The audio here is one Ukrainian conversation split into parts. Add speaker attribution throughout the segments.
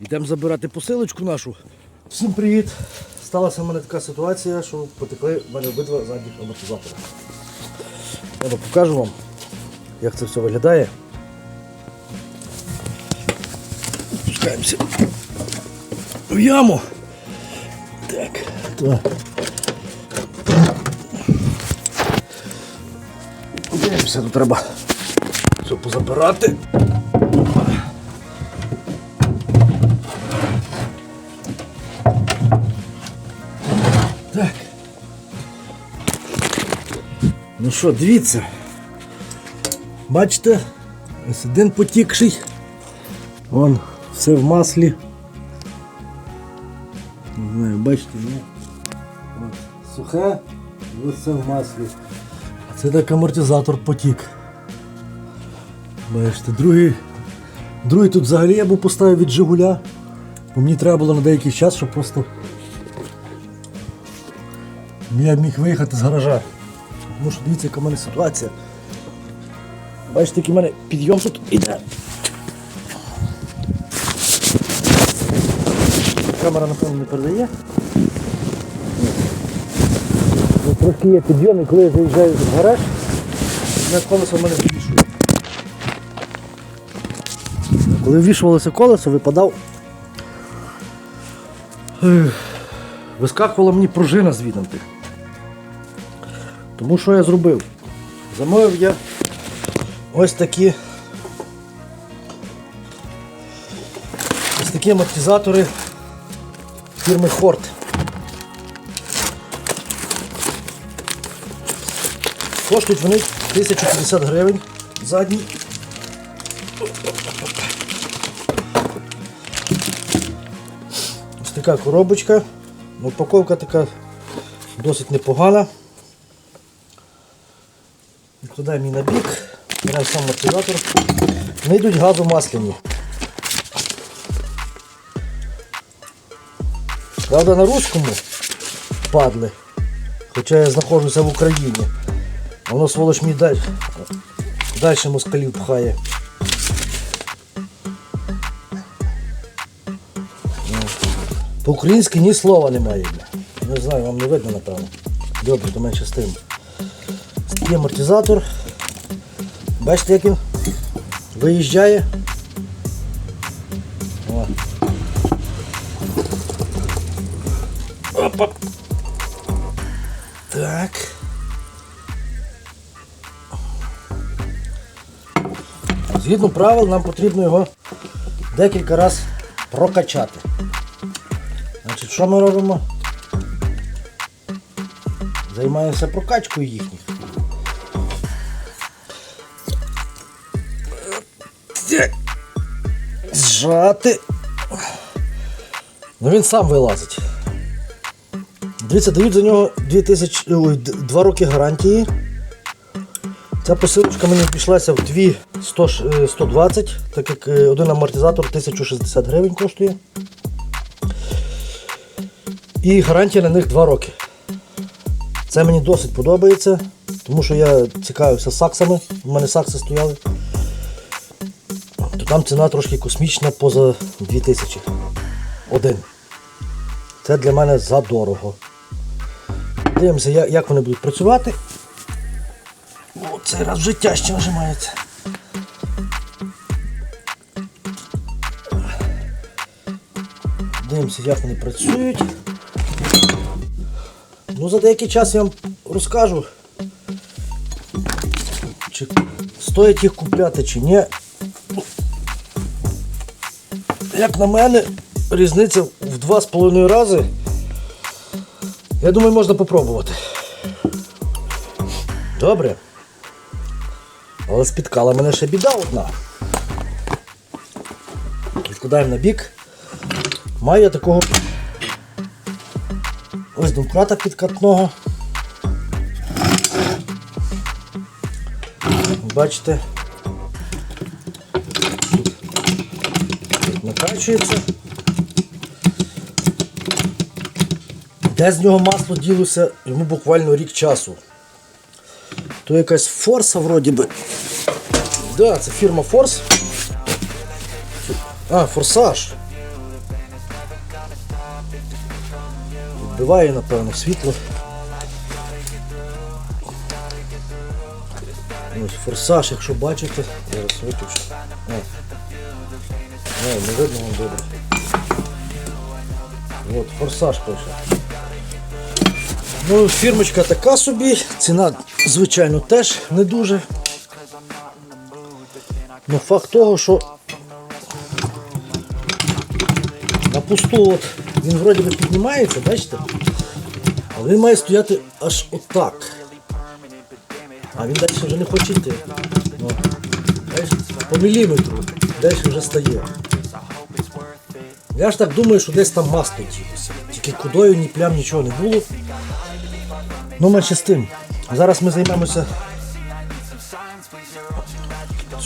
Speaker 1: Йдемо забирати посилочку нашу. Всім привіт! Сталася в мене така ситуація, що потекли в мене обидва задніх амортизатори. Я покажу вам, як це все виглядає. Спускаємося в яму. Так, то. Дивимося, тут треба все позабирати. Що, дивіться. Бачите, ось один потікший. Вон, все в маслі. Не знаю, бачите, ні? От, сухе, ось все в маслі. А це так амортизатор потік. Бачите, другий. Другий тут взагалі я був поставив від Жигуля. Бо мені треба було на деякий час, щоб просто я міг виїхати з гаража. Тому що дивіться, яка в мене ситуація. Бачите, який в мене підйом тут іде. Камера, напевно, не передає. Ну, Трошки є підйом, і коли я заїжджаю в гараж, на колесо в мене вивішує. Коли ввішувалося колесо, випадав. Вискакувала мені пружина звідти. Тому що я зробив? Замовив я ось такі ось такі амортизатори фірми Ford. Коштують вони 1050 гривень задній. Ось така коробочка. Упаковка така досить непогана. Відкладаємо її на бік, беремо сам амортизатор. Вони йдуть газомасляні. Правда, на русскому падли. Хоча я знаходжуся в Україні. Воно сволоч мені далі, далі москалів пхає. По-українськи ні слова немає. Не знаю, вам не видно, напевно. Добре, то менше з тим. Такий амортизатор. Бачите, як він виїжджає. Опа. Так. Згідно правил, нам потрібно його декілька разів прокачати. Значить, що ми робимо? Займаємося прокачкою їхніх. Зжати. Ну він сам вилазить. Дивіться, дають за нього 2000, ой, 2 роки гарантії. Ця посилочка мені обійшлася в 2 100, е, 120, так як е, один амортизатор 1060 гривень коштує. І гарантія на них 2 роки. Це мені досить подобається, тому що я цікавився саксами, у мене сакси стояли. Там ціна трошки космічна поза 2000. Один. Це для мене задорого. Дивимося, як, вони будуть працювати. О, цей раз вже тяжче нажимається. Дивимося, як вони працюють. Ну, за деякий час я вам розкажу, чи стоїть їх купляти, чи ні. Як на мене, різниця в два з половиною рази. Я думаю, можна попробувати. Добре. Але спіткала мене ще біда одна. Відкладаємо на бік. Маю я такого ось домкрата підкатного. Бачите, вишився. Де з нього масло ділося, йому буквально рік часу. То якась форса вроді би. Да, це фірма Форс. А, форсаж. Відбиває, напевно, світло. Ось Форсаж, якщо бачите, зараз виключу. О, не видно вам добре. От, форсаж пише. Ну, фірмочка така собі, ціна, звичайно, теж не дуже. Ну, факт того, що на пусту от він вроді би піднімається, бачите? Але він має стояти аж отак. А він далі вже не хоче йти. Ну, по міліметру далі вже стає. Я ж так думаю, що десь там масло ділося. Тільки кудою, ні плям, нічого не було. Ну, менше з тим. Зараз ми займемося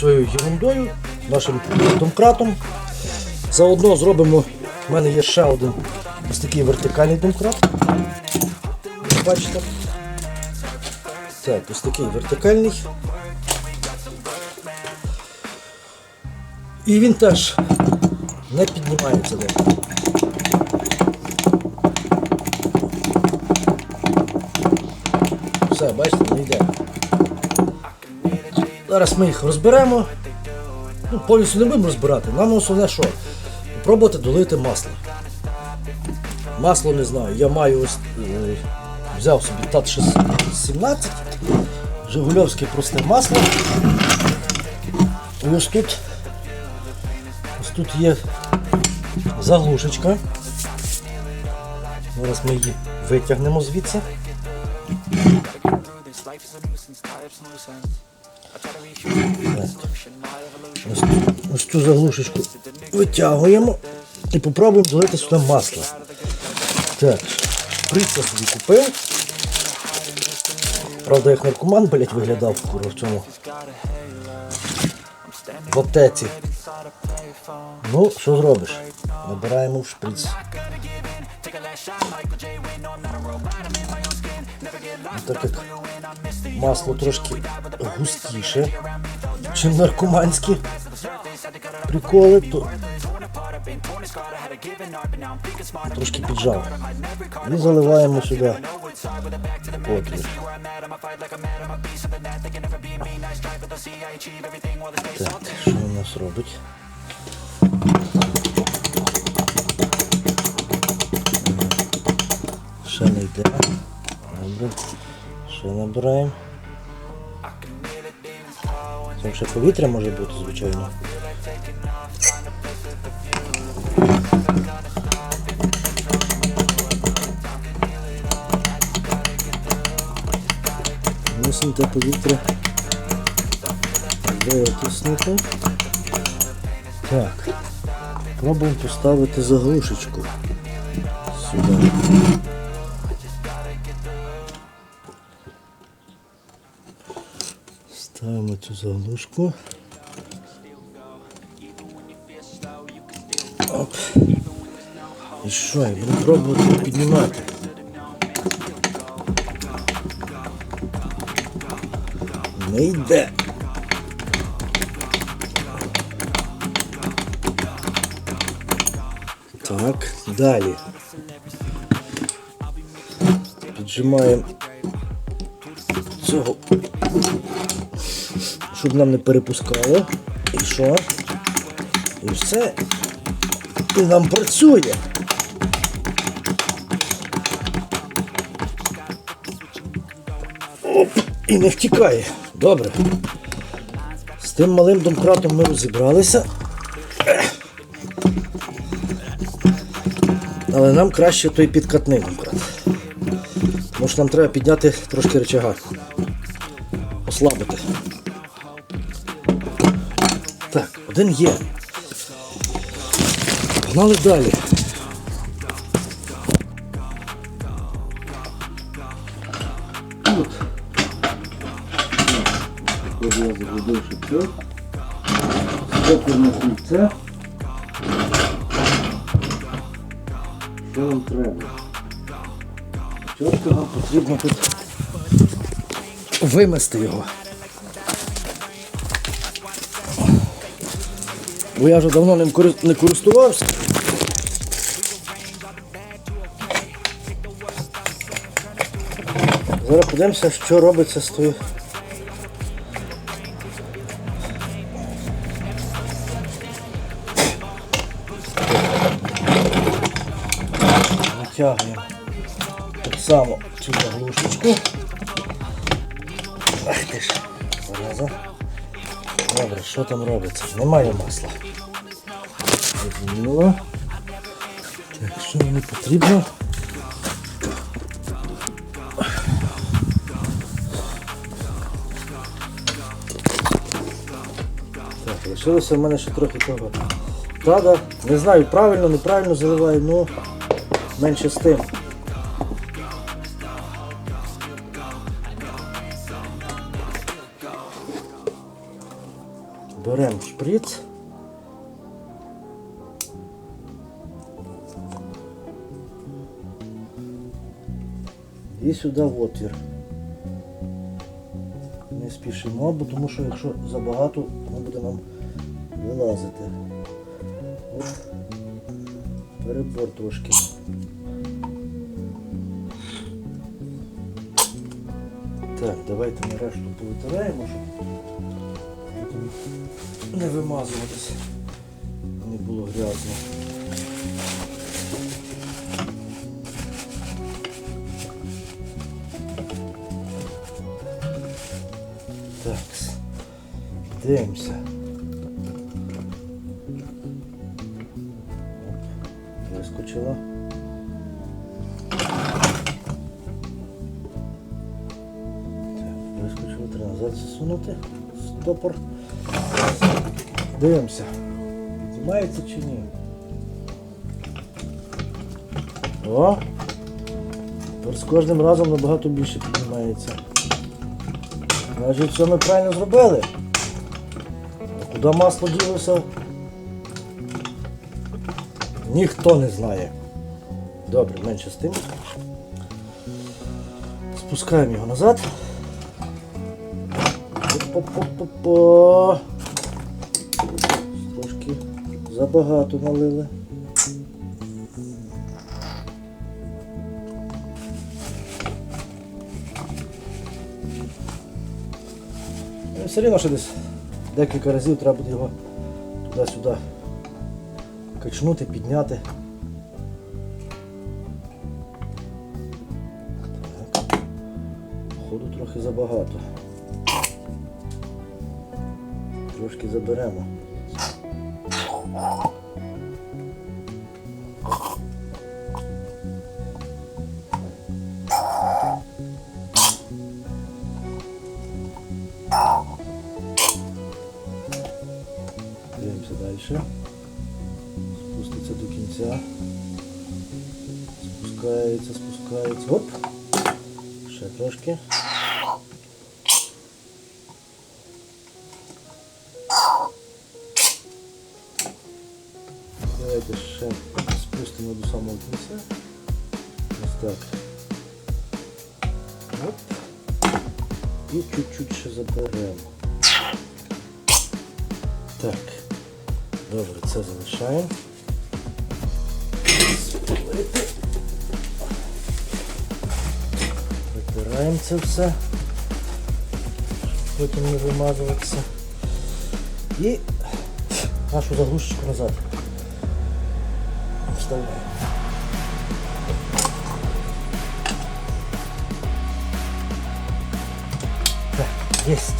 Speaker 1: цією ерундою, нашим домкратом. Заодно зробимо, в мене є ще один ось такий вертикальний домкрат. Бачите? Так, ось такий вертикальний. І він теж не піднімається. де. Все, бачите, не йде. Зараз ми їх розберемо. Ну, повністю не будемо розбирати. Нам основне що? Пробувати долити масло. Масло не знаю. Я маю ось е, взяв собі ТАТ 17, Жигульовське просте масло. І ось тут ось тут є заглушечка. Зараз ми її витягнемо звідси. Ось, ось цю заглушечку витягуємо і попробуємо долити сюди масло. Так, шприц я собі купив. Правда, як наркоман, блять, виглядав в цьому. В аптеці. Ну, що зробиш? Набираємо в шприц. Ну, Так масло трошки густіше, чим наркоманські приколи, то трошки піджав. І заливаємо сюди отвір. Так, що у нас робить? Ще не йде. Добре. Ще набираємо. Там ще повітря може бути, звичайно. Те повітря витиснути. Так. Пробуємо поставити заглушечку сюди. Ставимо цю заглушку. Оп. І що, я буду пробувати піднімати. Не йде. Так, далі. Піджимаємо цього, щоб нам не перепускало. І що? І все. І нам працює. Оп, і не втікає. Добре. З тим малим домкратом ми розібралися. Але нам краще той підкатний домкрат. Що нам треба підняти трошки речага. Ослабити. Так, один є. Погнали далі. Кільце. Що вам треба? Чітко нам потрібно тут вимести його. Бо я вже давно ним не користувався. Зараз подивимося, що робиться з тою. Витягуємо так само цю заглушечку. Ах ти ж, зараза. Добре, що там робиться? Немає масла. Зрозуміло. Так, що мені потрібно? Так, лишилося в мене ще трохи того. Тада. Не знаю, правильно, неправильно заливаю, ну менше з тим. Беремо шприц. І сюди в отвір. Не спішимо, тому що якщо забагато, воно буде нам вилазити. Перебор трошки. Так, давайте ми решту повитираємо, щоб не вимазуватися. Не було грязно. Так, дивимося. Стопор. Дивимося. Піднімається чи ні? О! Тепер з кожним разом набагато більше піднімається. Значить, все ми правильно зробили. А куди масло ділося? Ніхто не знає. Добре, менше з тим. Спускаємо його назад. По-по-по-по. Трошки забагато налили. Ну, Все рівно ще десь декілька разів треба буде його туди-сюди качнути, підняти. Так. Ходу трохи забагато. Трошки заберемо. Дивимося далі. Спуститься до кінця. Спускається, спускається. Оп! Ще трошки. Давайте ще спустимо до самого кінця. Ось так. Оп. І чуть-чуть ще заберемо. Так. Добре, це залишаємо. Спалити. Витираємо це все. щоб Потім не вимазуватися. І нашу заглушечку назад. Вставляємо. Так, єсть.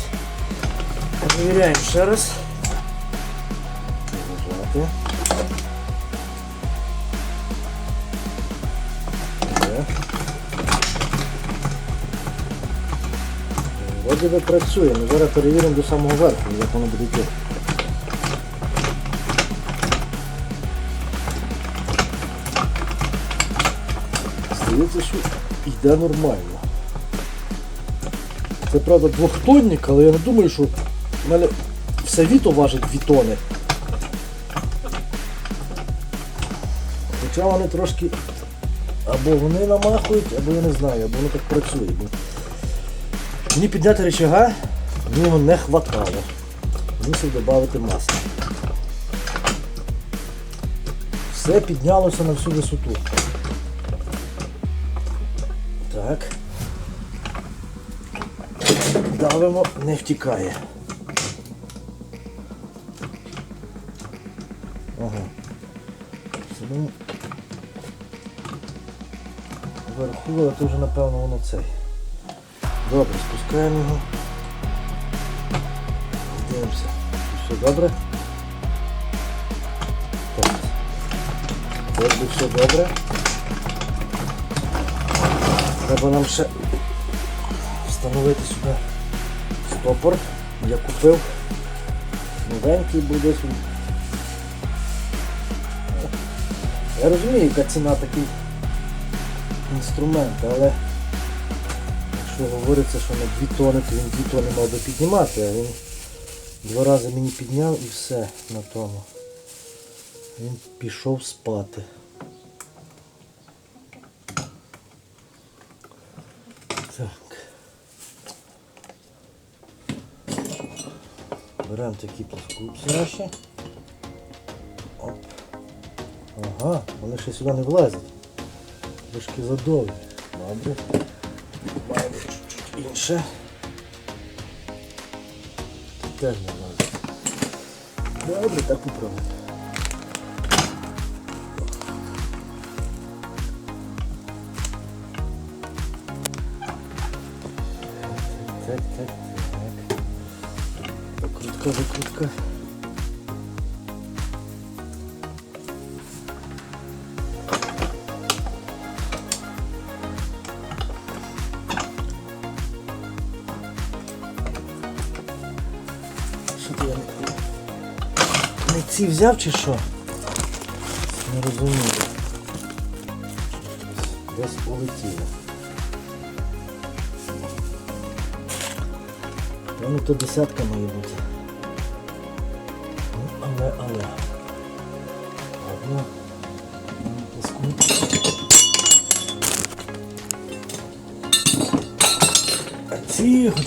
Speaker 1: Перевіряємо ще раз. Нажати. Є. Вроді би працює, але зараз перевіримо до самого верху, як воно буде йти. Здається, йде нормально. Це правда двохтонник, але я не думаю, що в мене все віто важить 2 тони. Хоча вони трошки або вони намахують, або я не знаю, або воно так працює. Бо мені підняти рычага, мені його не хватало. Мусив додати масло. Все піднялося на всю висоту. Так. давимо, не втікає. Ага. Вверху, але це вже напевно воно цей. Добре, спускаємо його. Дивимося. Все добре? Так. Якби все добре. Треба нам ще встановити сюди стопор. Я купив новенький буде. Я розумію, яка ціна такий інструмент, але якщо говориться, що на 2 тони, то він 2 тони мав би піднімати, а він два рази мені підняв і все на тому. Він пішов спати. Беремо такі плоскупці наші. Оп. Ага, вони ще сюди не влазять. Трошки задовгі. Добре. Маємо чуть-чуть інше. Теж не влазить. Добре, так управимо. Викрутка, викрутка. Що ти я ці взяв чи що? Не розумію. Десь полетіло. Ну то десятка має бути.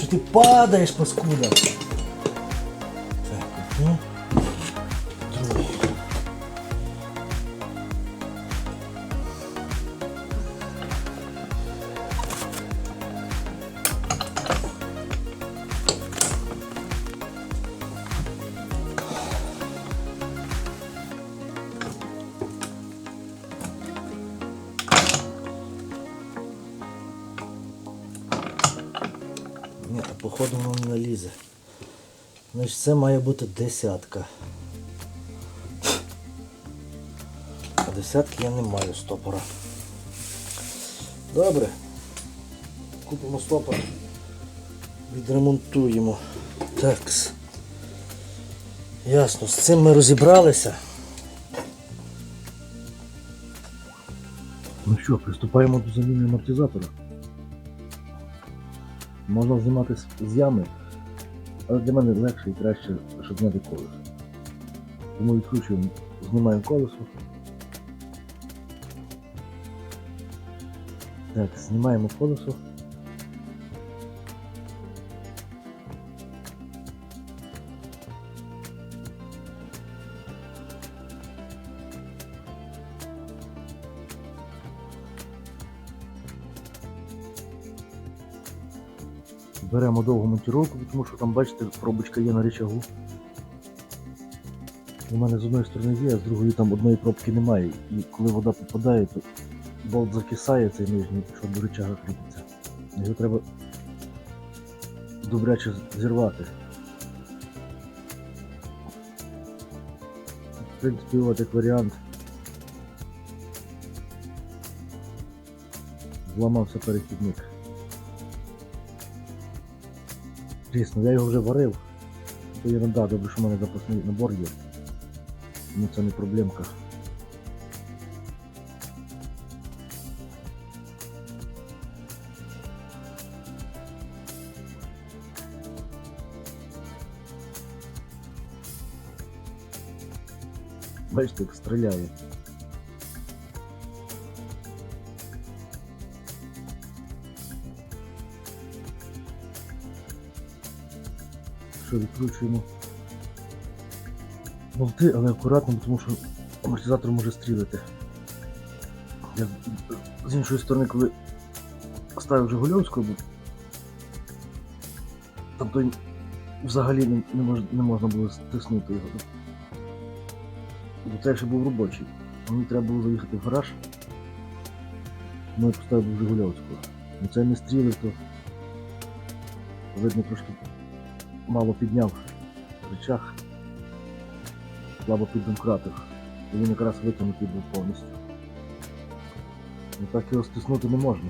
Speaker 1: Тихо, що ти падаєш, паскуда. Воно. Значить це має бути десятка. А десятки я не маю стопора. Добре. Купимо стопор. Відремонтуємо. Такс. Ясно, з цим ми розібралися. Ну що, приступаємо до заміни амортизатора. Можна знімати з ями, але для мене легше і краще, щоб зняти колесо. Тому відкручуємо, знімаємо колесо. Так, знімаємо колесо. Беремо довгу монтировку, тому що там, бачите, пробочка є на рычагу. У мене з одної сторони є, а з другої там одної пробки немає. І коли вода попадає, то болт закисає цей нижній, що до рычага кріпиться. Його треба добряче зірвати. В принципі, от як варіант. Зламався перехідник. Звісно, я його вже варив. Це ерунда, добре, що в мене запасний набор є. Тому це не проблемка. Бачите, як стріляє. Що відкручуємо болти, але акуратно, тому що амортизатор може стрілити. Я з- іншої сторони, коли ставив Жигульовську, Там той взагалі не, не, мож, не можна було стиснути його. Бо це ще був робочий. Мені треба було заїхати в гараж. Ну і поставив. Ну це не стрілив, то видно трошки мало підняв речах, слабо піддомкратив. І він якраз витягнутий був повністю. Ну так його стиснути не можна.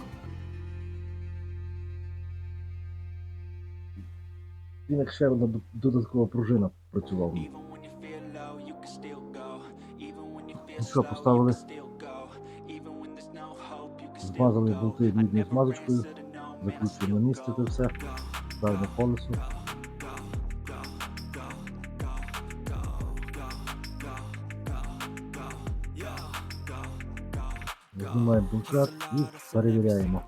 Speaker 1: Він як ще одна додаткова пружина працював.
Speaker 2: Ну що, поставили,
Speaker 1: Змазали болти мідною смазочкою, закручуємо на місце це все, ставимо колесо. Знімаємо домкрат і перевіряємо.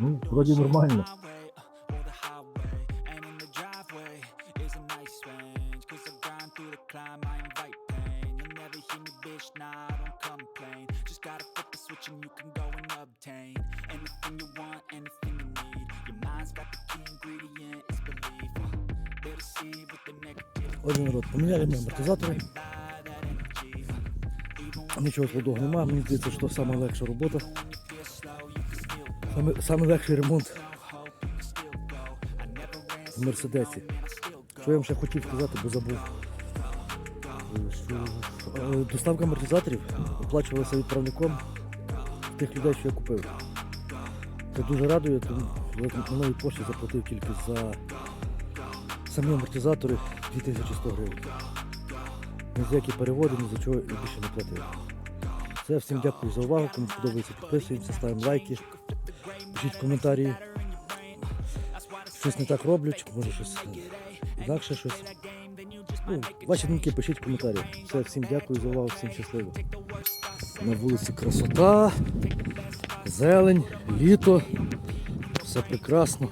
Speaker 1: Ну, вроді нормально. Амортизатори. Нічого складного немає, мені здається, що це саме легша робота. Саме, саме легший ремонт в Мерседесі. Що я вам ще хотів сказати, бо забув. Е, е, доставка амортизаторів оплачувалася відправником тих людей, що я купив. Це дуже радує, тому на новій пошті заплатив тільки за самі амортизатори 2100 гривень. Ні за які переводи, ні за чого я більше не платив. Все, всім дякую за увагу. Кому подобається, підписуємося, ставимо лайки, пишіть коментарі. Щось не так роблю, чи може щось е, інакше щось. Ну, ваші думки пишіть в коментарі. Все, всім дякую за увагу, всім щасливо. На вулиці красота, зелень, літо, все прекрасно.